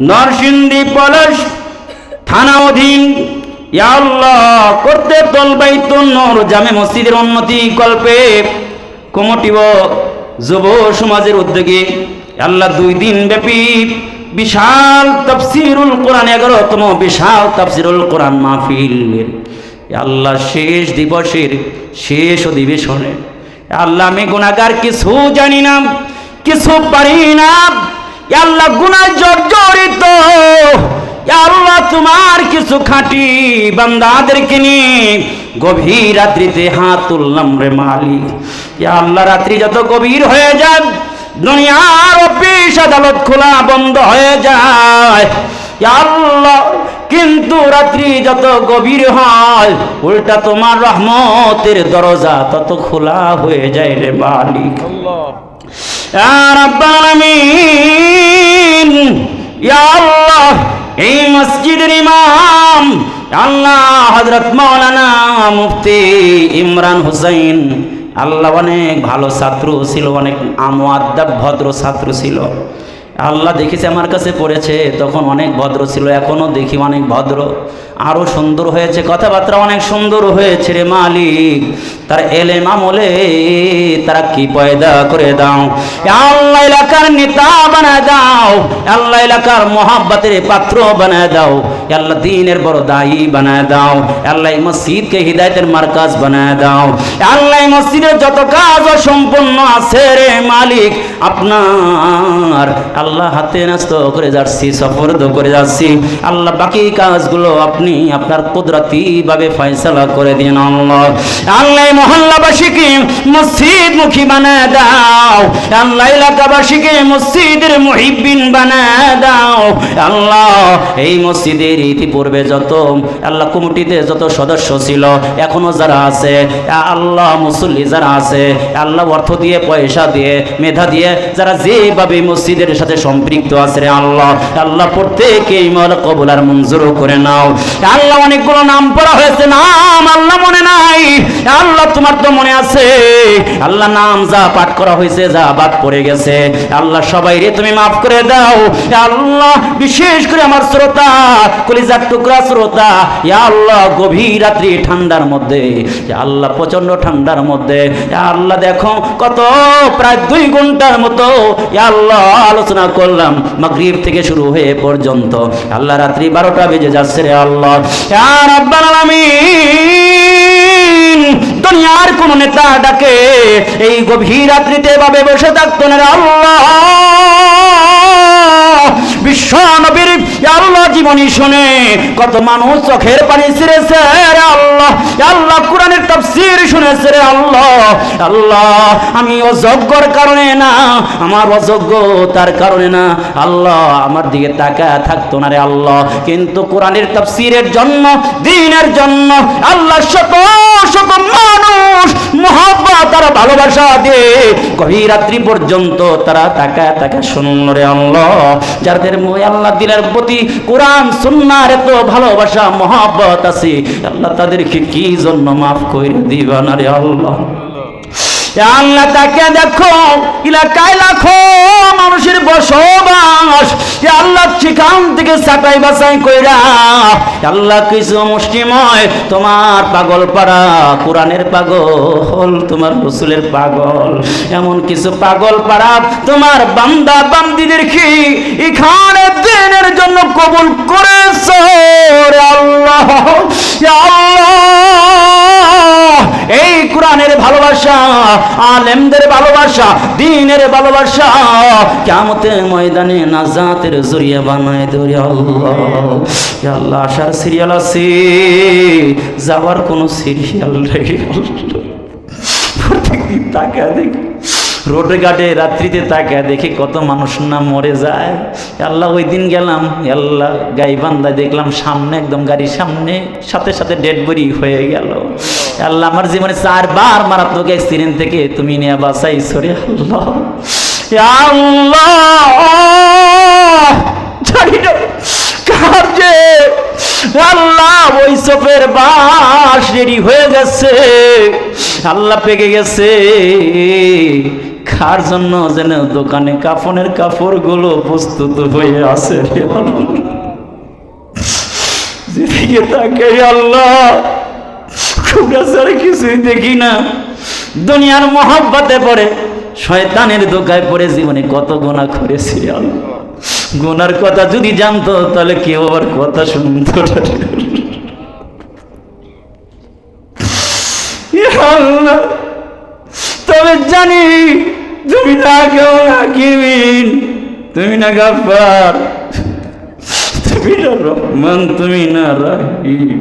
নরসিংদী পলাশ থানা অধীন। আল্লাহ, করতে তলবাইতুন নূর, জামে মসজিদের উন্নতি কল্পে কমটিব যুব সমাজের উদ্যোগে। আল্লাহ, দুই দিন ব্যাপী বিশাল তাফসিরুল কোরআন, এগারোতম বিশাল তাফসিরুল কোরআন মাহফিলের আল্লাহ, শেষ দিবসের শেষ অধিবেশনে। আল্লাহ, আমি গুণাগার কিছু জানি না, কিছু পারি না। আল্লাহ গুনায় জর্জরিত আল্লাহ তোমার কিছু খাঁটি বান্দাদেরকে নিয়ে গভীর রাত্রিতে হাত তুললাম রে ইয়া আল্লাহ রাত্রি যত গভীর হয়ে যায় দুনিয়ার অফিস, আদালত খোলা বন্ধ হয়ে যায়। আল্লাহ কিন্তু রাত্রি যত গভীর হয়, উল্টা তোমার রহমতের দরজা তত খোলা হয়ে যায় রে মালিক। ইয়া আল্লাহ, এই মসজিদের ইমাম, আল্লাহ হজরত মৌলানা মুফতি ইমরান হুসাইন, আল্লাহ অনেক ভালো ছাত্র ছিল, অনেক আমোয়াদ্দাব ভদ্র ছাত্র ছিল। আল্লাহ দেখেছে আমার কাছে পড়েছে, তখন অনেক ভদ্র ছিল এখনও দেখি অনেক ভদ্র। আরও সুন্দর হয়েছে, কথাবার্তা অনেক সুন্দর হয়েছে রে মালিক। তার এলে মামলে তারা কি পয়দা করে দাও? আল্লাহ এলাকার নেতা বানায় দাও আল্লাহ এলাকার মোহাব্বতের পাত্র বানায় দাও আল্লাহ দিনের বড় দায়ী বানায় দাও আল্লাহ মসজিদকে হৃদায়তের মার্কাজ বানায় দাও আল্লাহ মসজিদের যত কাজ সম্পন্ন আছে রে মালিক, আপনার আল্লাহ হাতে নাস্ত করে যাচ্ছি সফরদ করে যাচ্ছি। আল্লাহ বাকি কাজগুলো আপনি আপনার কুদরতি ভাবে ফয়সালা করে দিন আল্লাহ। আল্লাহ মহল্লাবাসীকে মসজিদ মুখী বানায় দাও। আল্লাহ এলাকাবাসীকে মসজিদের মুহিবিন বানায় দাও। আল্লাহ এই মসজিদের ইতিপূর্বে যত, আল্লাহ কমিটিতে যত সদস্য ছিল, এখনও যারা আছে, আল্লাহ মুসল্লি যারা আছে, আল্লাহ অর্থ দিয়ে, পয়সা দিয়ে, মেধা দিয়ে, যারা যেভাবে মসজিদের সাথে সম্পৃক্ত আছে রে আল্লাহ। আল্লাহ প্রত্যেকেই মল কবুল আর মঞ্জুর করে নাও। আল্লাহ অনেকগুলো নাম পড়া হয়েছে, নাম আল্লাহ মনে নাই। আল্লাহ তোমার তো মনে আছে। আল্লাহ নাম যা পাঠ করা হয়েছে, যা বাদ পড়ে গেছে। আল্লাহ সবাই রে, তুমি মাফ করে দাও। আল্লাহ বিশেষ করে আমার শ্রোতা, কলিজার টুকরা শ্রোতা আল্লাহ গভীর রাত্রি ঠান্ডার মধ্যে আল্লাহ প্রচণ্ড ঠান্ডার মধ্যে আল্লাহ দেখো কত, প্রায় দুই ঘণ্টার মতো আল্লাহ আলোচনা করলাম মাগরিব থেকে শুরু হয়ে পর্যন্ত। আল্লাহ রাত্রি বারোটা বেজে যাচ্ছে রে আল্লাহ। দুনিয়ার কোন নেতা ডাকে, এই গভীর রাত্রিতে ভাবে বসে থাকতো না আল্লাহ। বিশ্ব নবীর আল্লাহ, জীবনী শুনে। কত মানুষ চোখের পানি ছিঁড়েছে রে আল্লাহ। আল্লাহ, কোরআনের শুনেছে রে আল্লাহ। আল্লাহ, আমি অযোগ্যর কারণে না, আমার অযোগ্যতার কারণে না। আল্লাহ, আমার দিকে তাকা থাকতো না রে আল্লাহ। কিন্তু কোরআনের তাফসীরের জন্য, দিনের জন্য, আল্লাহ শত শত তারা ভালোবাসা দিয়ে গভীর রাত্রি পর্যন্ত তারা তাকা তাকা সুন্দরে আল্লাহ যাদের মুহে আল্লাহ দিনের প্রতি কোরআন সুন্নার এত ভালোবাসা, মহাব্বত আছে, আল্লাহ তাদেরকে কি জন্য মাফ করে দিবানারে আল্লাহ? আল্লাহ তাকে দেখো এলাকায় লাখো মানুষের বসবাস। আল্লাহ সেখান থেকে সাটাই বাসাই কইরা আল্লাহ কিছু মুষ্টিময় তোমার পাগল পাড়া, কোরআনের পাগল, তোমার রসুলের পাগল। এমন কিছু পাগল পাড়া তোমার বান্দা বান্দিদের কি এখানে দিনের জন্য কবুল করেছ আল্লাহ? আল্লাহ! কোরআনের ভালোবাসা, আলেমদের ভালোবাসা, দিনের ভালোবাসা কেমতে ময়দানে নাজাতের জরিয়া বানায় ধরে আল্লাহ। আল্লাহ আসার সিরিয়াল আছে। যাওয়ার কোনো সিরিয়াল তাকে দেখি। রোডে ঘাটে রাত্রিতে তাকে দেখে কত মানুষ না মরে যায়। আল্লাহ ওই দিন গেলাম, আল্লাহ গাই গাইবান্ধা দেখলাম সামনে একদম গাড়ির সামনে, সাথে সাথে ডেড বডি হয়ে গেল। আল্লাহ আমার জীবনে চারবার মারাত্মক অ্যাক্সিডেন্ট থেকে তুমি নিয়ে বাঁচাইছো সরে আল্লাহ। আল্লাহ! আল্লাহ, ওই সফের বাস হয়ে গেছে। আল্লাহ পেকে গেছে। খার জন্য যেন দোকানে কাফনের কাপড়গুলো প্রস্তুত হয়ে আছে। যেদিকে তাকে আল্লাহ খুবরা কিছুই দেখি না। দুনিয়ার মহাব্বাতে পড়ে শয়তানের দোকায় পড়ে জীবনে কত গোনা করেছি আল্লাহ। গোনার কথা যদি জানতো তাহলে কেউ আবার কথা শুনতো আল্লাহ, তবে জানি তুমি না কেউ হাকিমিন তুমি না গাফার তুমি না রহমান, তুমি না রাহিম।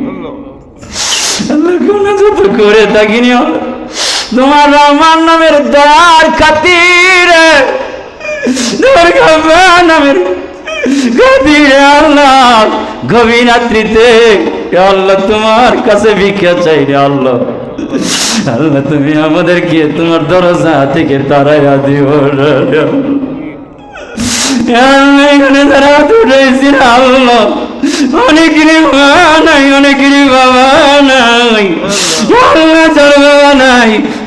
আল্লাহ গুনাহ যত করে থাকিনি তোমার রহমান নামের দ্বার খাতিরে, তোমার গাফার নামের খাতিরে আল্লাহ গভীর রাত্রিতে আল্লাহ, তোমার কাছে ভিক্ষা চাই রে আল্লাহ। আল্লাহ তুমি আমাদেরকে তোমার দরজা থেকে তারাইয়া দিও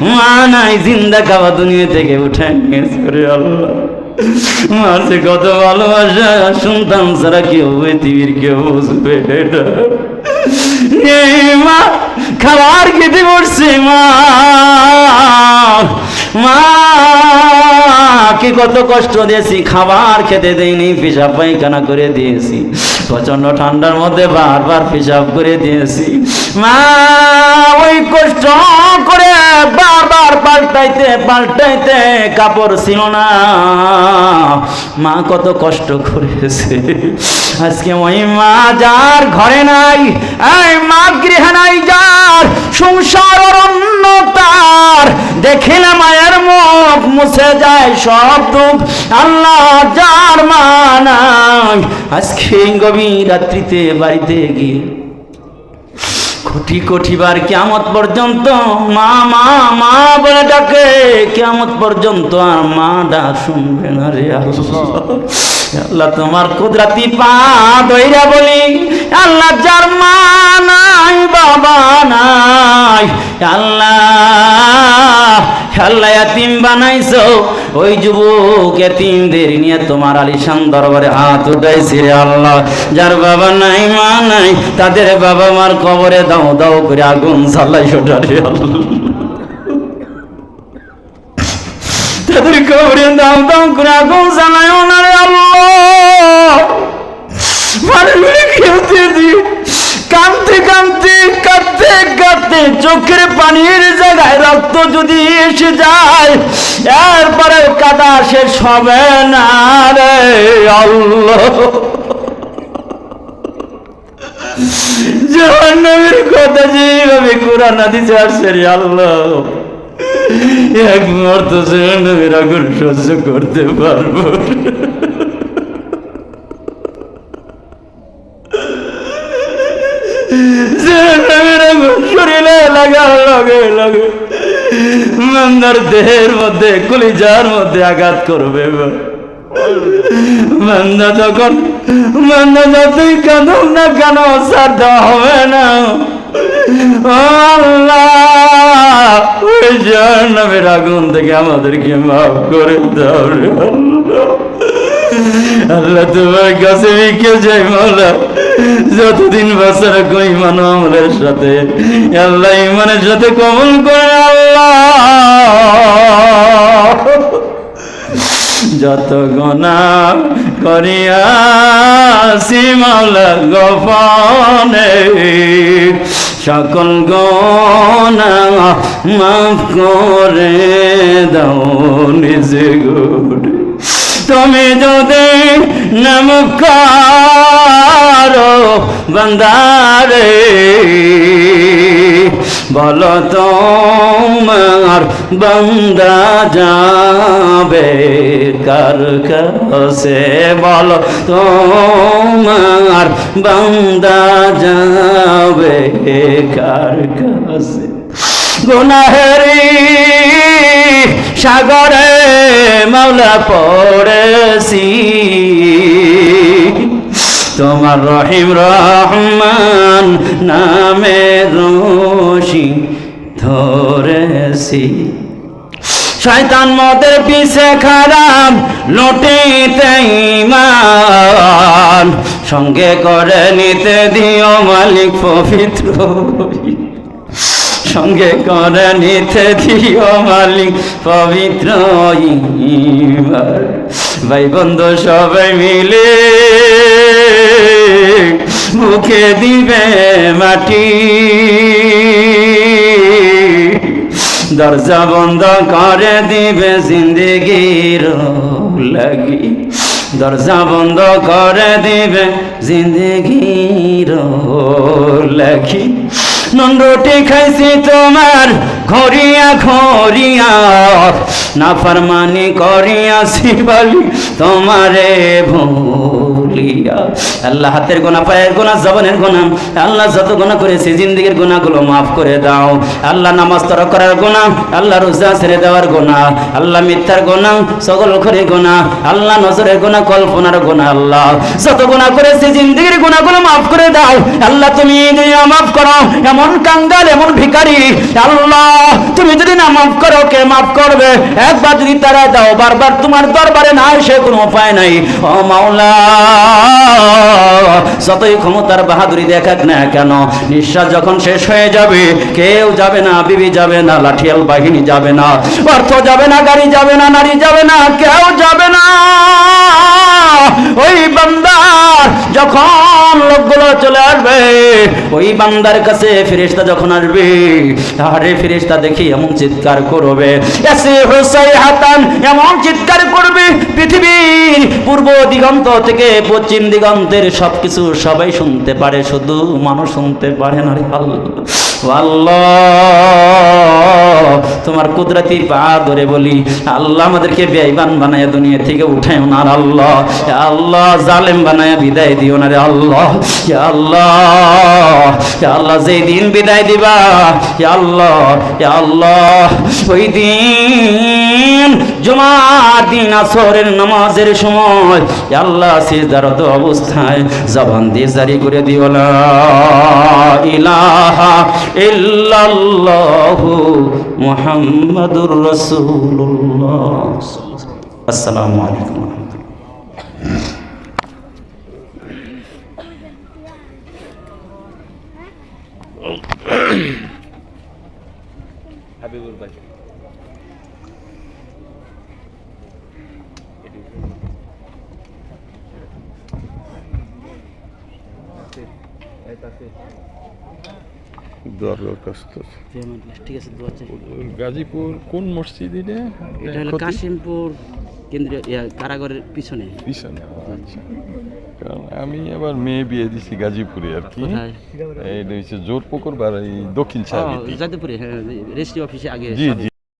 মা নাই, জিন্দা দুনিয়া থেকে উঠে যে কত ভালোবাসা, সন্তান ছাড়া কেউ পৃথিবীর কেউ বুঝবে খাবার খেতে পড়ছে মা। মা কে কত কষ্ট দিয়েছি, খাবার খেতে দেয়নি পেশাব পায়খানা করে দিয়েছি। প্রচণ্ড ঠান্ডার মধ্যে বারবার পেশাব করে দিয়েছি। মা, ওই কষ্ট করে বারবার পাল্টাইতে পাল্টাইতে কাপড় ছিল না। মা, কত কষ্ট করেছে। আজকে ওই মা যার ঘরে নাই, এই মা গৃহে নাই, যার সংসার অরণ্য তার। দেখে না মায়ের মুখ মুছে যায় সব। আল্লাহ যার আজকে গভীর রাত্রিতে বাড়িতে গিয়ে কোটি কোটি বার কেমত পর্যন্ত মা মা মা বলে ডাকে। কেমত পর্যন্ত আর মা ডাক শুনবে না রে আল্লাহ। আল্লাহ তোমার পা বলি, আল্লাহ যার নাই, বাবা নাই, আল্লাহ আল্লাহ বানাইছো। ওই যুবক নিয়ে তোমার আলিশান দরবারে হাত উঠাইছে রে আল্লাহ। যার বাবা নাই, মা নাই, তাদের বাবা মার কবরে দাও দাও করে আগুন জ্বালাই ওঠা রে তাদের কবরে দাও দাও করে আগুন জ্বালাই ওনা রে আল্লাহ। মানুষগুলি খেলতে দি কাঁদতে কাঁদতে কাঁদতে কাঁদতে চোখের পানির জায়গায় রক্ত যদি এসে যায়, এরপরে কাদা শেষ হবে না রে আল্লাহ। কথা সহ্য করতে পারব লগে লগে। মান্দার দেহের মধ্যে, কলিজার মধ্যে আঘাত করবে মান্দা তখন মান্দা যতই কাঁদুক না কেন দেওয়া হবে না। আল্লাহ আগুন থেকে আমাদেরকে মাফ করে দাও রে আল্লাহ। আল্লাহ তোমার কাছে ভিক্ষে যাই মাওলা। যতদিন বাঁচার ইমান আমলের সাথে। আল্লাহ ইমানের সাথে কবল করে আল্লাহ। যত গনা করিয়াছি মাওলা গোপনে সকল গনা মাফ করে দাও নিজে গুড়। তুমি যদি নমকার বন্দারে, বলো তোমার বন্দা যাবে কার কাছে? বলো তোমার বন্দা যাবে কার কাছে? গুনাহেরি সাগরে মাওলা পড়েছি। তোমার রহিম রহমান নামে রশি ধরেছি। শয়তান মদের পিছে খারাপ, লুটিতে ইমান সঙ্গে করে নিতে দিও মালিক পবিত্র। সঙ্গে করে নিতে দিও মালিক পবিত্র ভাই বন্ধু, সবাই মিলে মুখে দিবে মাটি। দরজা বন্ধ করে দিবে জিন্দগির লাগি। দরজা বন্ধ করে দিবে জিন্দগির লাগি। নুন রুটি খাইছি তোমার ঘরিয়া ঘরিয়া। না ফারমানি করিয়া শিবালি তোমারে ভুলিয়া আল্লাহ হাতের গোনা, পায়ের গোনা, জবানের গোনা। আল্লাহ যত গোনা করেছি, জিন্দগির গোনাগুলো মাফ করে দাও। আল্লাহ নামাজ তর করার গোনা, আল্লাহ রোজা ছেড়ে দেওয়ার গোনা, আল্লাহ মিথ্যার গোনা, সকল করে গোনা, আল্লাহ নজরের গোনা, কল্পনার গোনা, আল্লাহ যত গোনা করেছি, জিন্দগির গোনাগুলো মাফ করে দাও। আল্লাহ তুমি মাফ করো। এমন কাঙ্গাল, এমন ভিখারি। আল্লাহ, তুমি যদি না মাফ করো, কে মাফ করবে? একবার যদি তারা দাও, বারবার তোমার দরবারে না এসে কোনো উপায় নাই। ও মাওলা। যতই ক্ষমতার বাহাদুরি দেখাক না কেন, নিঃশ্বাস যখন শেষ হয়ে যাবে, কেউ যাবে না, বিবি যাবে না, লাঠিয়াল বাহিনী যাবে না, অর্থ যাবে না, গাড়ি যাবে না, নারী যাবে না ওই বান্দার কাছে ফেরেশতা যখন আসবে আরে ফেরেশতা দেখি এমন চিৎকার করবে, এসে হোসাই হাতান এমন চিৎকার করবে, পৃথিবীর পূর্ব দিগন্ত থেকে পশ্চিম দিগন্তের সবকিছু সবাই শুনতে পারে, শুধু মানুষ শুনতে পারে না রে আল্লাহ। আল্লাহ। তোমার কুদরতি পা ধরে বলি, আল্লাহ আমাদেরকে বেঈমান বানায় দুনিয়া থেকে উঠায় না আল্লাহ। আল্লাহ জালেম বানায় বিদায় দিও না রে আল্লাহ। আল্লাহ আল্লাহ যেই দিন বিদায় দিবা আল্লাহ আল্লাহ, ওই দিন জুমার দিন আসরের নামাজের সময় আল্লাহ সিজদারত অবস্থায় জবান দিয়ে জারি করে দিও লা ইলাহা ইল্লাল্লাহু মুহাম্মাদুর রাসূলুল্লাহ আসসালামু আলাইকুম ওয়া রাহমাতুল্লাহ। হাবিবুর ভাই দোয়ার দরখাস্ত ঠিক আছে দোয়া গাজীপুর কোন মসজিদ? এটা এটা হলো কাশিমপুর কেন্দ্রীয় কারাগারের পিছনে। পিছনে আচ্ছা। কারণ আমি আবার মেয়ে বিয়ে দিছি গাজীপুরে আর কি। কোথায়? হচ্ছে জোরপুকুর বা এই দক্ষিণ সাহাবিতি যাদবপুরে হ্যাঁ রেজিস্ট্রি অফিসে আগে জি জি।